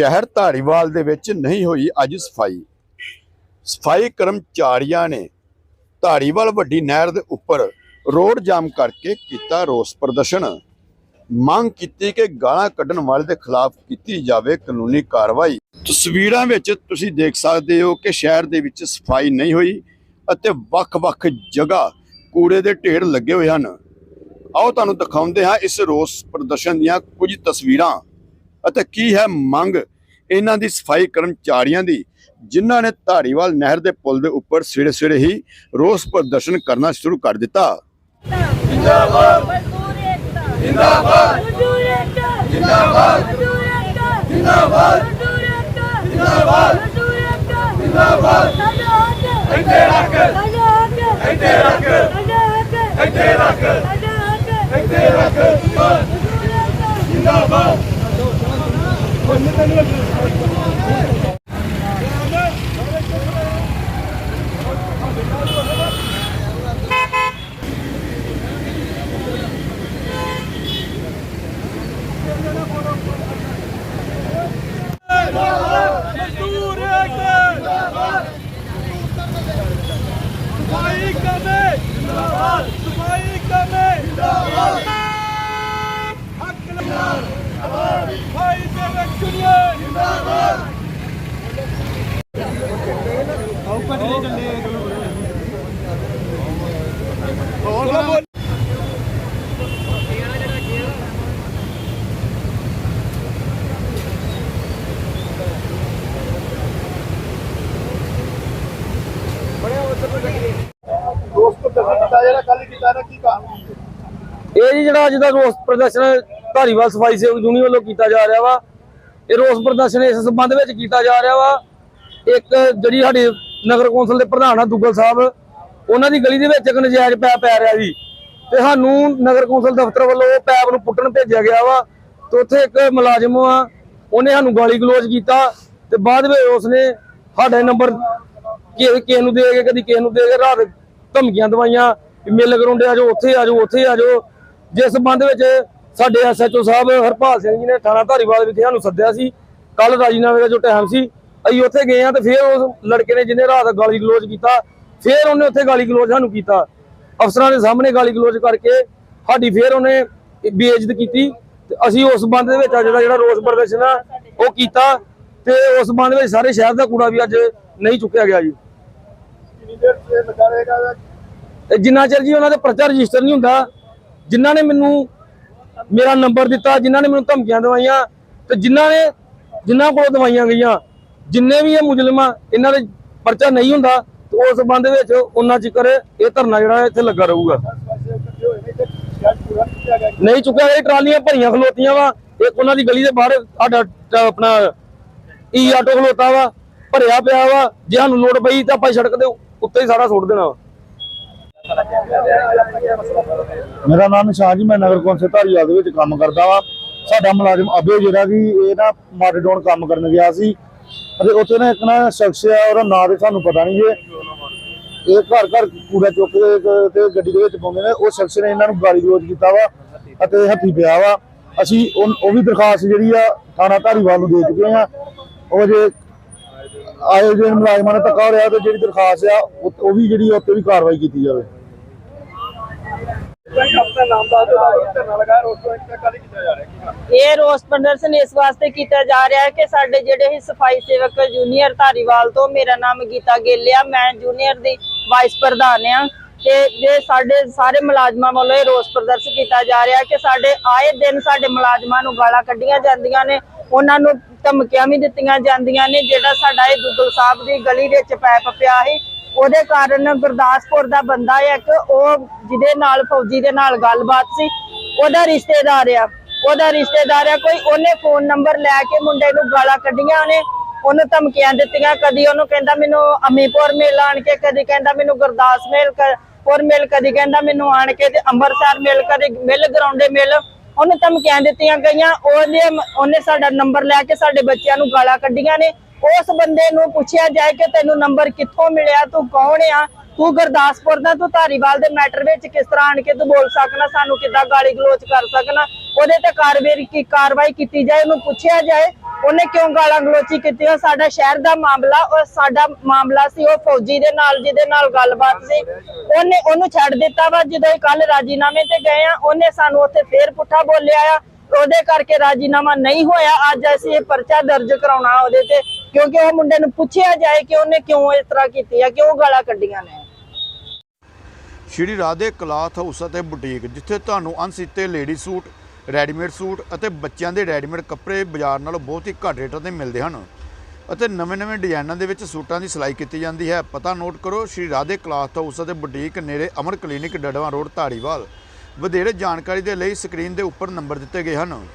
ਸ਼ਹਿਰ ਧਾਰੀਵਾਲ ਦੇ ਵਿੱਚ ਨਹੀਂ ਹੋਈ ਅੱਜ ਸਫ਼ਾਈ। ਸਫ਼ਾਈ ਕਰਮਚਾਰੀਆਂ ਨੇ ਧਾਰੀਵਾਲ ਵੱਡੀ ਨਹਿਰ ਦੇ ਉੱਪਰ ਰੋਡ ਜਾਮ ਕਰਕੇ ਕੀਤਾ ਰੋਸ ਪ੍ਰਦਰਸ਼ਨ। ਮੰਗ ਕੀਤੀ ਕਿ ਗਾਲਾਂ ਕੱਢਣ ਵਾਲੇ ਦੇ ਖਿਲਾਫ ਕੀਤੀ ਜਾਵੇ ਕਾਨੂੰਨੀ ਕਾਰਵਾਈ। ਤਸਵੀਰਾਂ ਵਿੱਚ ਤੁਸੀਂ ਦੇਖ ਸਕਦੇ ਹੋ ਕਿ ਸ਼ਹਿਰ ਦੇ ਵਿੱਚ ਸਫ਼ਾਈ ਨਹੀਂ ਹੋਈ ਅਤੇ ਵੱਖ-ਵੱਖ ਜਗ੍ਹਾ ਕੂੜੇ ਦੇ ਢੇਰ ਲੱਗੇ ਹੋਏ ਹਨ। ਆਓ ਤੁਹਾਨੂੰ ਦਿਖਾਉਂਦੇ ਹਾਂ ਇਸ ਰੋਸ ਪ੍ਰਦਰਸ਼ਨ ਦੀਆਂ ਕੁਝ ਤਸਵੀਰਾਂ। ਅਤੇ ਕੀ ਹੈ ਮੰਗ? ਇਹਨਾਂ ਦੀ ਸਫ਼ਾਈ ਕਰਮਚਾਰੀਆਂ ਦੀ, ਜਿਨ੍ਹਾਂ ਨੇ ਧਾਰੀਵਾਲ ਨਹਿਰ ਦੇ ਪੁਲ ਦੇ ਉੱਪਰ ਸਵੇਰੇ ਸਵੇਰੇ ਹੀ ਰੋਸ ਪ੍ਰਦਰਸ਼ਨ ਕਰਨਾ ਸ਼ੁਰੂ ਕਰ ਦਿੱਤਾ। ਜਿੰਦਾਬਾਦ ਜਿੰਦਾਬਾਦ! ਜਿੰਦਾਬਾਦ! ਜਿੰਦਾਬਾਦ! ਜਿੰਦਾਬਾਦ! ਜਿੰਦਾਬਾਦ! ਇੱਥੇ ਰੱਖ! ਇੱਥੇ ਰੱਖ! ਇੱਥੇ ਰੱਖ! ਇੱਥੇ ਰੱਖ! ਜਿੰਦਾਬਾਦ! ਜਿੰਦਾਬਾਦ ਸਫ਼ਾਈ ਕਰਨੇ ਜਿੰਦਾਬਾਦ ਸਫ਼ਾਈ ਕਰਨੇ ਜਿੰਦਾਬਾਦ ਹੱਕ ਨਾਲ ਸਫ਼ਾਈ ਦੇ ਰੱਖਣੀਏ ਜਿੰਦਾਬਾਦ ਹੋਰ ਇਹ ਜੀ ਜਿਹੜਾ ਅੱਜ ਦਾ ਰੋਸ ਪ੍ਰਦਰਸ਼ਨ ਧਾਰੀਵਾਲ ਸਫ਼ਾਈ ਸੇਵਕ ਯੂਨੀਅਨ ਵੱਲੋਂ ਕੀਤਾ ਜਾ ਰਿਹਾ ਵਾ। ਇਹ ਰੋਸ ਪ੍ਰਦਰਸ਼ਨ ਇਸ ਸੰਬੰਧ ਵਿੱਚ ਕੀਤਾ ਜਾ ਰਿਹਾ ਵਾ। ਇੱਕ ਜਿਹੜੀ ਸਾਡੀ ਨਗਰ ਕੌਂਸਲ ਦੇ ਪ੍ਰਧਾਨ ਆ ਦੁੱਗਲ ਸਾਹਿਬ, ਉਹਨਾਂ ਦੀ ਗਲੀ ਦੇ ਵਿੱਚ ਇੱਕ ਨਜਾਇਜ਼ ਪੈਪ ਪੈ ਰਿਹਾ ਜੀ। ਤੇ ਸਾਨੂੰ ਨਗਰ ਕੌਂਸਲ ਦਫ਼ਤਰ ਵੱਲੋਂ ਉਹ ਪੈਪ ਨੂੰ ਪੁੱਟਣ ਭੇਜਿਆ ਗਿਆ ਵਾ। ਤੇ ਉੱਥੇ ਇੱਕ ਮੁਲਾਜ਼ਮ ਆ, ਉਹਨੇ ਸਾਨੂੰ ਗਾਲੀ ਗਲੋਚ ਕੀਤਾ ਤੇ ਬਾਅਦ ਵਿੱਚ ਉਸਨੇ ਸਾਡੇ ਨੰਬਰ ਕਿਸੇ ਕਿਸੇ ਨੂੰ ਦੇ ਕੇ, ਕਦੀ ਕਿਸੇ ਨੂੰ ਦੇ ਕੇ ਰਾਤ ਧਮਕੀਆਂ ਦਵਾਈਆਂ ਮਿਲ ਗਰਾਉਂਡੇ ਆ ਜਾਓ, ਉੱਥੇ ਆ ਜਾਓ, ਉੱਥੇ ਆ ਜਾਓ। ਜਿਸ ਸੰਬੰਧ ਵਿੱਚ ਸਾਡੇ ਐਸਐਚਓ ਸਾਹਿਬ ਹਰਪਾਲ ਸਿੰਘ ਜੀ ਨੇ ਥਾਣਾ ਧਾਰੀਵਾਲ ਵਿਖੇ ਸਾਨੂੰ ਸੱਦਿਆ ਸੀ। ਕੱਲ ਰਾਜੀਨਾਮੇ ਦਾ ਜੋ ਟਾਈਮ ਸੀ ਅਸੀਂ ਉੱਥੇ ਗਏ ਆ ਤੇ ਫਿਰ ਉਸ ਲੜਕੇ ਨੇ ਜਿਹਨੇ ਰਾਤ ਗਾਲੀ ਗਲੋਚ ਕੀਤਾ ਫਿਰ ਉਹਨੇ ਉੱਥੇ ਗਾਲੀ ਗਲੋਚ ਸਾਨੂੰ ਕੀਤਾ। ਅਫਸਰਾਂ ਦੇ ਸਾਹਮਣੇ ਗਾਲੀ ਗਲੋਚ ਕਰਕੇ ਸਾਡੀ ਫਿਰ ਉਹਨੇ ਬੇਇੱਜ਼ਤ ਕੀਤੀ ਤੇ ਅਸੀਂ ਉਸ ਸੰਬੰਧ ਦੇ ਵਿੱਚ ਅੱਜ ਦਾ ਜਿਹੜਾ ਰੋਸ ਪ੍ਰਦਰਸ਼ਨ ਆ ਉਹ ਕੀਤਾ ਤੇ ਉਸ ਸੰਬੰਧ ਵਿੱਚ ਸਾਰੇ ਸ਼ਹਿਰ ਦਾ ਕੂੜਾ ਵੀ ਅੱਜ ਨਹੀਂ ਚੁੱਕਿਆ ਗਿਆ ਜੀ। ਜਿੰਨਾ ਚਿਰ ਜੀ ਉਹਨਾਂ ਦੇ ਪਰਚਾ ਰਜਿਸਟਰ ਨਹੀਂ ਹੁੰਦਾ ਜਿਨ੍ਹਾਂ ਨੇ ਮੈਨੂੰ ਮੇਰਾ ਨੰਬਰ ਦਿੱਤਾ, ਜਿਨ੍ਹਾਂ ਨੇ ਮੈਨੂੰ ਧਮਕੀਆਂ ਦਵਾਈਆਂ ਤੇ ਜਿਨ੍ਹਾਂ ਨੇ ਜਿਨ੍ਹਾਂ ਕੋਲੋਂ ਦਵਾਈਆਂ ਗਈਆਂ, ਜਿੰਨੇ ਵੀ ਇਹ ਮੁਜਰਮ ਇਹਨਾਂ ਦੇ ਪਰਚਾ ਨਹੀਂ ਹੁੰਦਾ, ਤੇ ਉਸ ਸੰਬੰਧ ਵਿੱਚ ਉਹਨਾਂ ਚਿਕਰ ਇਹ ਧਰਨਾ ਜਿਹੜਾ ਇੱਥੇ ਲੱਗਾ ਰਹੂਗਾ। ਨਹੀਂ ਚੁੱਕਿਆ, ਇਹ ਟਰਾਲੀਆਂ ਭਰੀਆਂ ਖਲੋਤੀਆਂ ਵਾ, ਇੱਕ ਉਹਨਾਂ ਦੀ ਗਲੀ ਦੇ ਬਾਹਰ ਸਾਡਾ ਆਪਣਾ ਈ ਆਟੋ ਖਲੋਤਾ ਵਾ, ਭਰਿਆ ਪਿਆ ਵਾ, ਜੇ ਸਾਨੂੰ ਲੋੜ ਪਈ ਤਾਂ ਆਪਾਂ ਸੜਕ ਦੇ ਉੱਤੇ ਹੀ ਸਾਰਾ ਸੁੱਟ ਦੇਣਾ ਵਾ। ਮੇਰਾ ਨਾਮ ਨਿਸ਼ਾਨ ਜੀ ਮੈਂ ਨਗਰ ਕੌਂਸਲ ਧਾਰੀਵਾਲ ਦੇ ਵਿੱਚ ਕੰਮ ਕਰਦਾ ਵਾਂ। ਸਾਡਾ ਮੁਲਾਜ਼ਮ ਅਬੇ ਜਿਹੜਾ ਕਿ ਇਹ ਨਾ ਮਾਡੇਡੋਨ ਕੰਮ ਕਰਨ ਗਿਆ ਸੀ ਅਤੇ ਉੱਥੇ ਨਾ ਇੱਕ ਨਾ ਸ਼ਖਸ ਆ ਉਹਦਾ ਨਾਂ ਤੇ ਸਾਨੂੰ ਪਤਾ ਨਹੀਂ ਜੇ। ਇਹ ਘਰ ਘਰ ਕੂੜਾ ਚੁੱਕ ਕੇ ਤੇ- ਗੱਡੀ ਦੇ ਵਿੱਚ ਪਾਉਂਦੇ ਨੇ ਉਹ ਸ਼ਖਸ ਨੇ ਇਹਨਾਂ ਨੂੰ ਗਾਲੀ ਗਲੋਚ ਕੀਤਾ ਵਾ ਅਤੇ ਹੱਥੀ ਪਿਆ ਵਾ। ਅਸੀਂ ਉਹ ਵੀ ਦਰਖਾਸਤ ਜਿਹੜੀ ਆ ਥਾਣਾ ਧਾਰੀਵਾਲ ਨੂੰ ਦੇ ਚੁੱਕੇ ਆ ਉਹ ਜੇ ਆਏ ਜੇ ਮੁਲਾਜ਼ਮਾਂ ਨੇ ਧੱਕਾ ਹੋ ਰਿਹਾ ਤੇ ਜਿਹੜੀ ਦਰਖਾਸਤ ਆ ਉਹ ਵੀ ਜਿਹੜੀ ਆ, ਉੱਤੇ ਵੀ ਕਾਰਵਾਈ ਕੀਤੀ ਜਾਵੇ। ਇਹ ਰੋਸ ਪ੍ਰਦਰਸ਼ਨ ਇਸ ਵਾਸਤੇ ਕੀਤਾ ਜਾ ਰਿਹਾ ਹੈ ਕਿ ਸਾਡੇ ਜਿਹੜੇ ਹੀ ਸਫ਼ਾਈ ਸੇਵਕ ਜੂਨੀਅਰ ਧਾਰੀਵਾਲ ਤੋਂ ਮੇਰਾ ਨਾਮ ਗੀਤਾ ਗਿੱਲ ਮੈਂ ਜੂਨੀਅਰ ਦੀ ਵਾਈਸ ਪ੍ਰਧਾਨ ਆ ਤੇ ਜੇ ਸਾਡੇ ਸਾਰੇ ਮੁਲਾਜ਼ਮਾਂ ਵੱਲੋਂ ਇਹ ਰੋਸ ਪ੍ਰਦਰਸ਼ਨ ਕੀਤਾ ਜਾ ਰਿਹਾ ਕਿ ਸਾਡੇ ਆਏ ਦਿਨ ਸਾਡੇ ਮੁਲਾਜ਼ਮਾਂ ਨੂੰ ਗਾਲਾਂ ਕੱਢੀਆਂ ਜਾਂਦੀਆਂ ਨੇ, ਉਹਨਾਂ ਨੂੰ ਧਮਕੀਆਂ ਵੀ ਦਿੱਤੀਆਂ ਜਾਂਦੀਆਂ ਨੇ, ਜਿਹੜਾ ਸਾਡਾ ਇਹ ਦੁੱਗਲ ਸਾਹਿਬ ਦੀ ਗਲੀ ਵਿੱਚ ਪੈਪ ਪਿਆ ਸੀ ਉਹਦੇ ਕਾਰਨ ਗੁਰਦਾਸਪੁਰ ਦਾ ਬੰਦਾ ਇੱਕ, ਉਹ ਜਿਹਦੇ ਨਾਲ, ਫੌਜੀ ਦੇ ਨਾਲ ਗੱਲਬਾਤ ਸੀ, ਉਹਦਾ ਰਿਸ਼ਤੇਦਾਰ ਆ। ਉਹਦਾ ਰਿਸ਼ਤੇਦਾਰ ਆ, ਕੋਈ ਉਹਨੇ ਫੋਨ ਨੰਬਰ ਲੈ ਕੇ ਮੁੰਡੇ ਨੂੰ ਗਾਲਾਂ ਕੱਢੀਆਂ ਉਹਨੇ, ਉਹਨੂੰ ਧਮਕੀਆਂ ਦਿੱਤੀਆਂ। ਕਦੀ ਉਹਨੂੰ ਕਹਿੰਦਾ ਮੈਨੂੰ ਅਮੀਪੁਰ ਮਿਲ ਆਣ ਕੇ, ਕਦੀ ਕਹਿੰਦਾ ਮੈਨੂੰ ਗੁਰਦਾਸ ਮਿਲ ਪੁਰ ਮਿਲ, ਕਦੀ ਕਹਿੰਦਾ ਮੈਨੂੰ ਆਣ ਕੇ ਤੇ ਅੰਮ੍ਰਿਤਸਰ ਮਿਲ, ਕਦੇ ਮਿਲ ਗਰਾਉਂਡੇ ਮਿਲ। ਉਹਨੂੰ ਧਮਕੀਆਂ ਦਿੱਤੀਆਂ ਗਈਆਂ। ਉਹਨੇ ਉਹਨੇ ਸਾਡਾ ਨੰਬਰ ਲੈ ਕੇ ਸਾਡੇ ਬੱਚਿਆਂ ਨੂੰ ਗਾਲਾਂ ਕੱਢੀਆਂ ਨੇ। ਉਸ ਬੰਦੇ ਨੂੰ ਪੁੱਛਿਆ ਜਾਏ ਕਿ ਤੈਨੂੰ ਨੰਬਰ ਕਿੱਥੋਂ ਮਿਲਿਆ, ਤੂੰ ਕੌਣ ਆ? ਤੂੰ ਗੁਰਦਾਸਪੁਰ ਦਾ, ਤੂੰ ਧਾਰੀਵਾਲ ਦੇ ਮੈਟਰ ਵਿੱਚ ਕਿਸ ਤਰ੍ਹਾਂ ਆਣ ਕੇ ਤੂੰ ਬੋਲ ਸਕਣਾ, ਸਾਨੂੰ ਕਿੱਦਾਂ ਗਾਲੀ ਗਲੋਚ ਕਰ ਸਕਣਾ? ਉਹਦੇ ਤੇ ਕਾਰਵਾਈ ਕੀ, ਕਾਰਵਾਈ ਕੀਤੀ ਜਾਏ? ਉਹਨੂੰ ਪੁੱਛਿਆ ਜਾਏ, ਉਹਨੇ ਕਿਉਂ ਗਾਲਾਂ ਗਲੋਚੀ ਕੀਤੀ ਸਾਡਾ ਸ਼ਹਿਰ ਦਾ ਮਾਮਲਾ, ਉਹ ਸਾਡਾ ਮਾਮਲਾ ਸੀ, ਉਹ ਫੌਜੀ ਦੇ ਨਾਲ, ਜਿਹਦੇ ਨਾਲ ਗੱਲਬਾਤ ਸੀ। ਉਹਨੇ ਉਹਨੂੰ ਛੱਡ ਦਿੱਤਾ ਵਾ, ਜਦੋਂ ਕੱਲ ਰਾਜੀਨਾਮੇ ਤੇ ਗਏ ਆ, ਉਹਨੇ ਸਾਨੂੰ ਉੱਥੇ ਫੇਰ ਪੁੱਠਾ ਬੋਲਿਆ ਆ। ਉਹਦੇ ਕਰਕੇ ਰਾਜੀਨਾਮਾ ਨਹੀਂ ਹੋਇਆ। ਅੱਜ ਅਸੀਂ ਇਹ ਪਰਚਾ ਦਰਜ ਕਰਾਉਣਾ ਉਹਦੇ ਤੇ। ਕਿਉਂਕਿ ਉਹ ਮੁੰਡੇ ਨੂੰ ਪੁੱਛਿਆ ਜਾਏ ਕਿ ਉਹਨੇ ਕਿਉਂ ਇਸ ਤਰ੍ਹਾਂ ਕੀਤੀ ਆ ਕਿਉਂ ਗਾਲਾਂ ਕੱਢੀਆਂ ਨੇ। ਸ਼੍ਰੀ ਰਾਧੇ ਕਲਾਥ ਹਾਊਸ ਅਤੇ ਬੁਟੀਕ, ਜਿੱਥੇ ਤੁਹਾਨੂੰ ਅਣਸੀਤੇ ਲੇਡੀ ਸੂਟ, ਰੈਡੀਮੇਡ ਸੂਟ ਅਤੇ ਬੱਚਿਆਂ ਦੇ ਰੈਡੀਮੇਡ ਕੱਪੜੇ ਬਾਜ਼ਾਰ ਨਾਲੋਂ ਬਹੁਤ ਹੀ ਘੱਟ ਰੇਟਾਂ ਤੇ ਮਿਲਦੇ ਹਨ ਅਤੇ ਨਵੇਂ-ਨਵੇਂ ਡਿਜ਼ਾਈਨਾਂ ਦੇ ਵਿੱਚ ਸੂਟਾਂ ਦੀ ਸਿਲਾਈ ਕੀਤੀ ਜਾਂਦੀ ਹੈ। ਪਤਾ ਨੋਟ ਕਰੋ, ਸ਼੍ਰੀ ਰਾਧੇ ਕਲਾਥ ਹਾਊਸ ਅਤੇ ਬੁਟੀਕ ਨੇੜੇ ਅਮਰ ਕਲੀਨਿਕ ਡੜਵਾ ਰੋਡ, ਧਾਰੀਵਾਲ। ਵਧੇਰੇ ਜਾਣਕਾਰੀ ਦੇ ਲਈ ਸਕਰੀਨ ਦੇ ਉੱਪਰ ਨੰਬਰ ਦਿੱਤੇ ਗਏ ਹਨ।